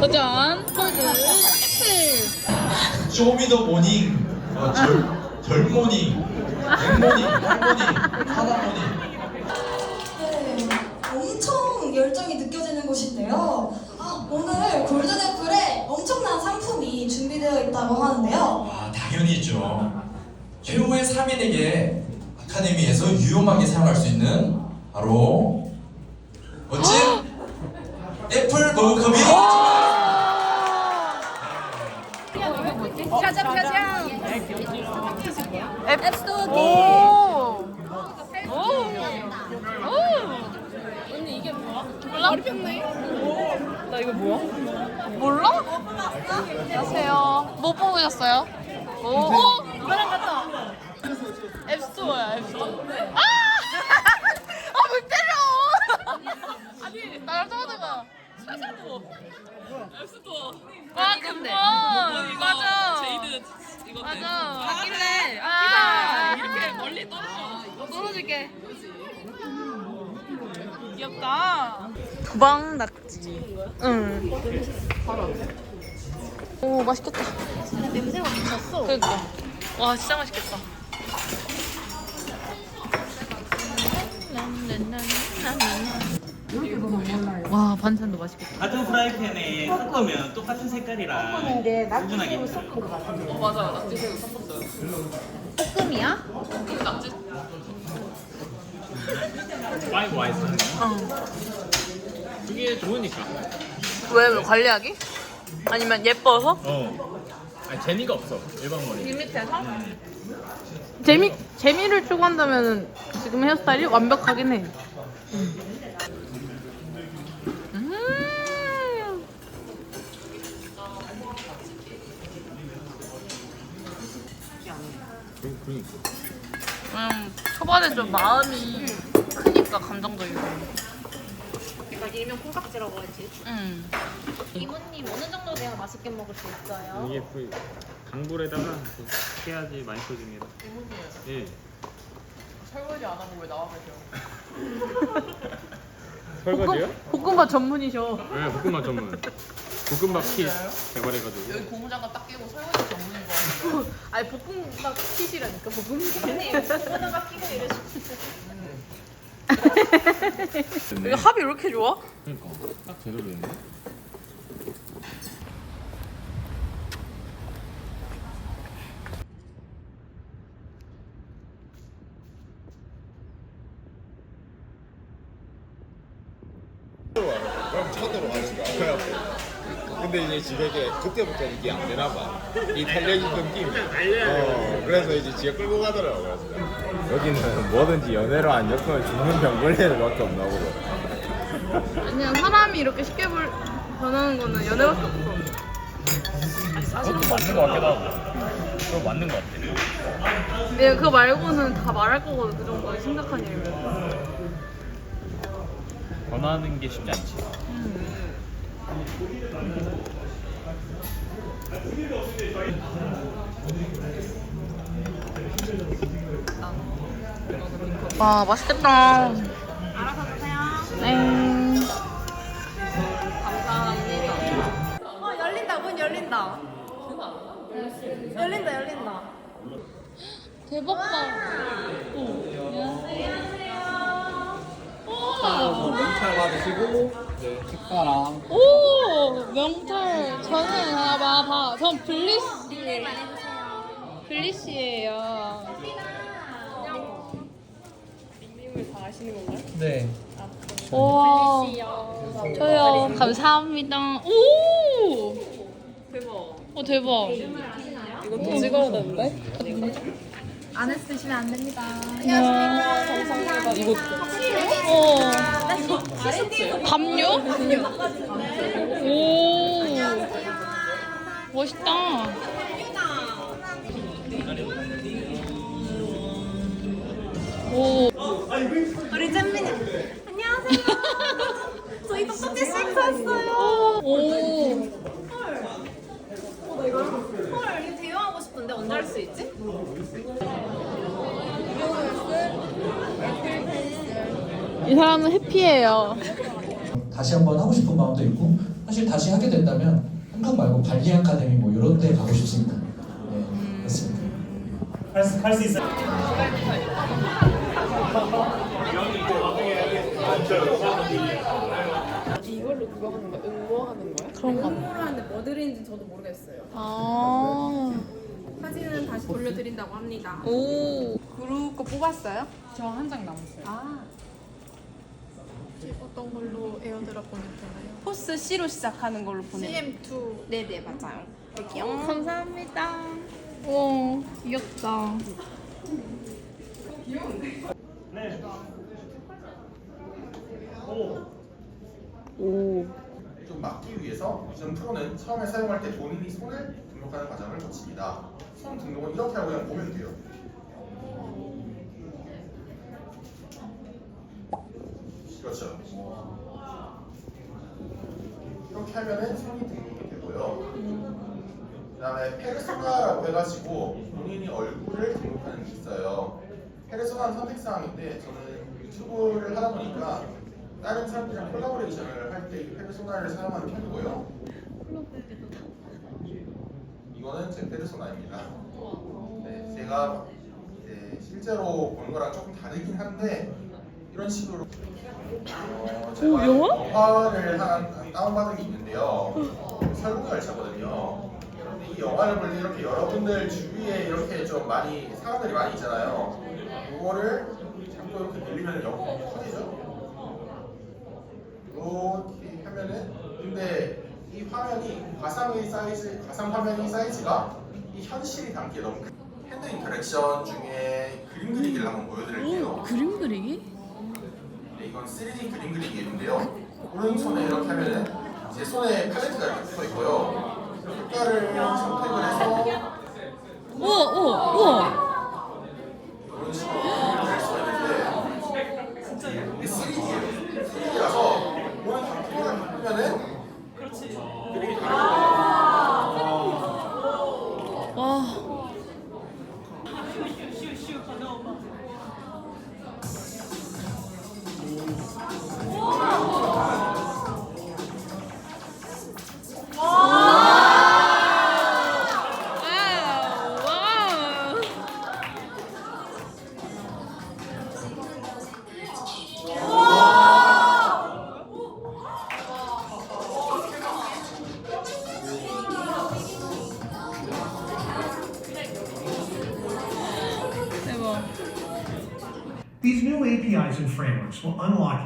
도전. 폴드 애플 쇼미더 모닝. 어, 절, 절 모닝. 백모닝 할모닝 네, 엄청 열정이 느껴지는 곳인데요. 아, 오늘 골든애플에 엄청난 상품이 준비되어 있다고 하는데요. 아 당연히 있죠. 최후의 3인에게 아카데미에서 유용하게 사용할 수 있는 바로 멋진 애플 머그컵이 짜잔 짜잔 앱스토어 오. 오. 오. 언니 이게 뭐야? 몰라? 머리 폈네. 나 이거 뭐야? 몰라? 안녕하세요. 뭐 보고 오셨어요? 오. 오. 나랑 같다. 앱스토어야 앱스토어. 아! 아 왜 때려? 아니 나랑 떠다가 사자고. 앱스토어. 아 그건 맞아. 제이드 이거 맞아. 아끼네. 아 이렇게 멀리 떨어져. 떨어질게. 귀엽다. 도방 낙지. 응. 오 맛있겠다. 냄새가 미쳤어. 그러니까. 와 진짜 맛있겠다. 와 반찬도 맛있겠다. 같은 프라이팬에 섞으면 똑같은 색깔이라 꾸준하게 어, 맞아요. 낙지새우 섞었어요. 볶음이야? 볶음 낙지. 파이브 와이스 어. 그게 좋으니까 왜, 왜 관리하기? 아니면 예뻐서? 어 아니 재미가 없어 일반 머리 밋밋해서? 재미 재미를 추구한다면 지금 헤어스타일이 완벽하긴 해. 음. 그러니까 음, 초반에 좀 마음이 크니까 감정적이고. 약간 일명 콩깍지라고 하지. 응. 이모님 어느 정도 돼야 맛있게 먹을 수 있어요? 이게 그 강불에다가 해야지 많이 써집니다 예 설거지 안 하고 왜 나와 계셔? 설거지요? 볶음밥 전문이셔. 네 볶음밥 전문 볶음밥 킷 개발해가지고 여기 고무장갑 딱 끼고 설거지 전문인 거 같아요. 아니 볶음밥 kit이라니까 볶음밥. 아니, 코너가 끼고 이러시 이거 합이 왜 이렇게 좋아? 그러니까 딱 제대로 됐네 그럼 차도로 가는 거야. 그래갖고. 근데 이제 지백에 그때부터 이게 안 되나 봐. 이 탄력이 끊김. 어, 그래서 이제 지가 끌고 가더라고. 그래서. 여기는 뭐든지 연애로 안 엮으면 죽는 병걸레밖에 없나 보다. 그냥 사람이 이렇게 쉽게 불, 변하는 거는 연애밖에 없어. 그것도 맞는 거 같기도 하고 그거 맞는 거 같아 근데 그거 말고는 다 말할 거거든 그 정도 심각한 일이면. 변하는 게 쉽지 않지 와, 맛있겠다. 알아서 드세요. 네. 어, 열린다. 문 열린다. 열린다, 열린다. 대박 다. 명찰 받으시고 이제 식사랑 오, 명찰. 저는 아, 봐, 봐. 전 블리씨. 블리씨예요. 네 와, 저요. 감사합니다. 오! 대박. 어, 대박. 이것도 찍어야 되는데? 안에 쓰시면 안 됩니다. 감사합니다. 이거 어. 담요? 오. 멋있다. 오. 우리 잼민이. 안녕하세요. 저희 똑같이 식사했어요. 오. 헐, 이거 대여하고 싶은데 언제 할 수 있지? 이 사람은 해피해요. 다시 한번 하고 싶은 마음도 있고 사실 다시 하게 된다면 한국 말고 발리 아카데미 뭐 이런 데 가고 싶습니다. 네, 그렇습니다. 할수 있어요. 이걸로 그거 하는 거야? 응모하는 거야? 그런가 봐. 홍보를 하는데 뭐 드리는지 저도 모르겠어요. 아. 사진은 다시 돌려드린다고 합니다. 오. 그룹 거 뽑았어요? 저 한 장 남았어요. 아. 어떤 걸로 에어드랍 보냈잖아요. 포스 C로 시작하는 걸로 보내. CM2. 네네 맞아요. 여기요. 감사합니다. 와, 귀엽다. 네. 오. 좀 막기 위해서 요즘 프로는 처음에 사용할 때 본인이 손을 등록하는 과정을 거칩니다. 손 등록은 이렇게 하고 그냥 보면 돼요. 그렇죠. 이렇게 하면은 등록이 되고요. 그 다음에 페르소나라고 해가지고 본인이 얼굴을 등록하는 게 있어요. 페르소나는 선택 사항인데 저는 유튜브를 하다 보니까 다른 사람들이랑 콜라보레이션을 할때이 페르소나를 사용하는 편이고요. 이거는 제 페르소나입니다. 네, 제가 실제로 보는 거랑 조금 다르긴 한데 이런 식으로 어, 제가 영화를 하나 다운받은 게 있는데요. 설국 열차거든요. 근데 이 영화를 볼 때 이렇게 여러분들 주위에 이렇게 좀 많이 사람들이 많이 있잖아요. 그거를 자꾸 이렇게 밀리면 영화 터지죠. 이렇게 하면은 근데 이 화면이 가상의 사이즈, 가상 화면의 사이즈가 이 현실이 담기에 너무 큰 핸드 인터랙션 중에 그림 그리기를 한번 보여드릴게요. 그림 그리기? 네, 이건 3D 그림 그리기인데요. 오른손에 이렇게 하면은 이제 손에 팔레트가 이렇게 붙어 있고요. 색깔을 선택을 해서 우와, 우와, 우와.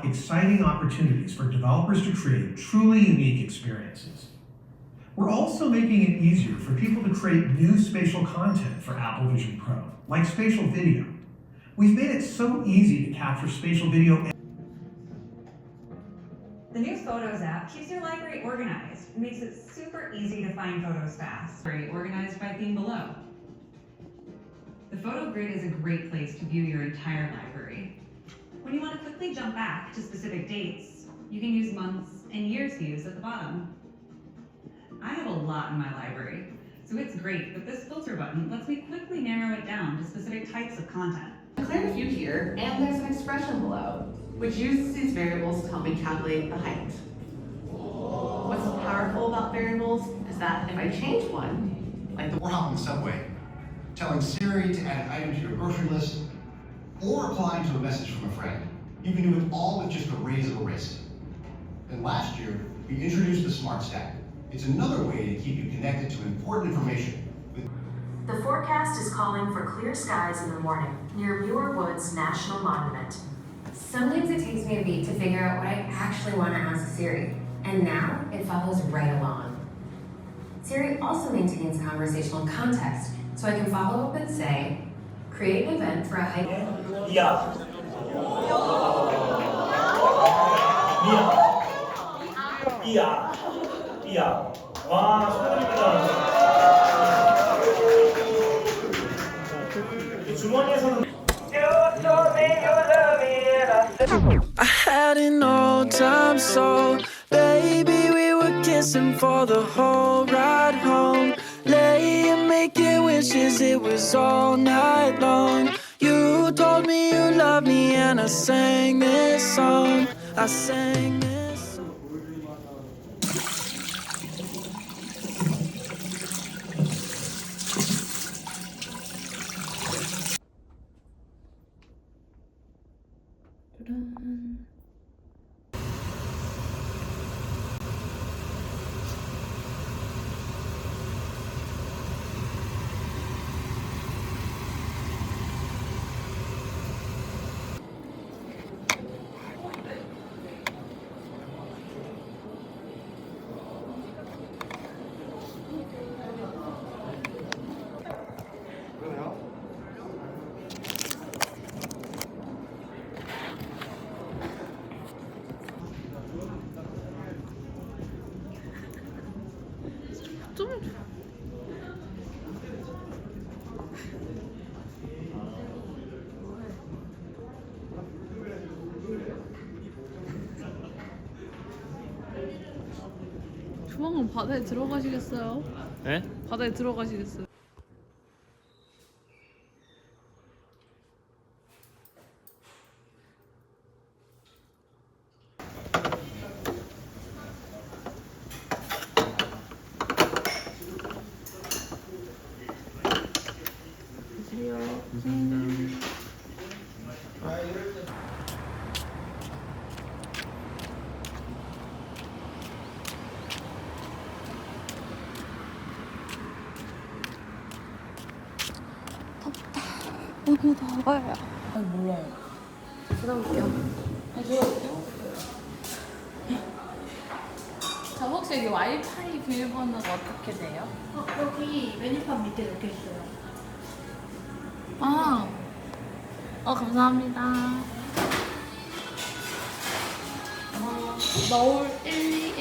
Unlock exciting opportunities for developers to create truly unique experiences. We're also making it easier for people to create new spatial content for Apple Vision Pro, like spatial video. We've made it so easy to capture spatial video The new Photos app keeps your library organized and makes it super easy to find photos fast. Very organized by theme below. The photo grid is a great place to view your entire library. When you want to quickly jump back to specific dates, you can use months and years views at the bottom. I have a lot in my library, so it's great that this filter button lets me quickly narrow it down to specific types of content. Declare a view here, and there's an expression below, which uses these variables to help me calculate the height. What's powerful about variables is that if I change one, like the We're hopping the subway, telling Siri to add an item to your grocery list, or replying to a message from a friend. You can do it all with just a raise of a wrist. And last year, we introduced the Smart Stack. It's another way to keep you connected to important information. The forecast is calling for clear skies in the morning near Muir Woods National Monument. Sometimes it takes me a beat to figure out what I actually want to ask Siri, and now it follows right along. Siri also maintains conversational context, so I can follow up and say, create an event for a hike. 이야. 미야. 이야. 이야. 와, 축하드립니다. 이 주머니에서는 I had an old time soul. Baby, we were kissing for the whole ride home. Making wishes, it was all night long. You told me you loved me, and I sang this song. I sang this 좀 조만간 바다에 들어가시겠어요? 네? 바다에 들어가시겠어요? 너무 더워요. 아니 몰라요. 들어볼게요. 아 들어볼게요. 저 혹시 여기 와이파이 비밀번호가 어떻게 돼요? 어, 여기 메뉴판 밑에 적혀 있어요. 아, 어 감사합니다. 어, 너울 1,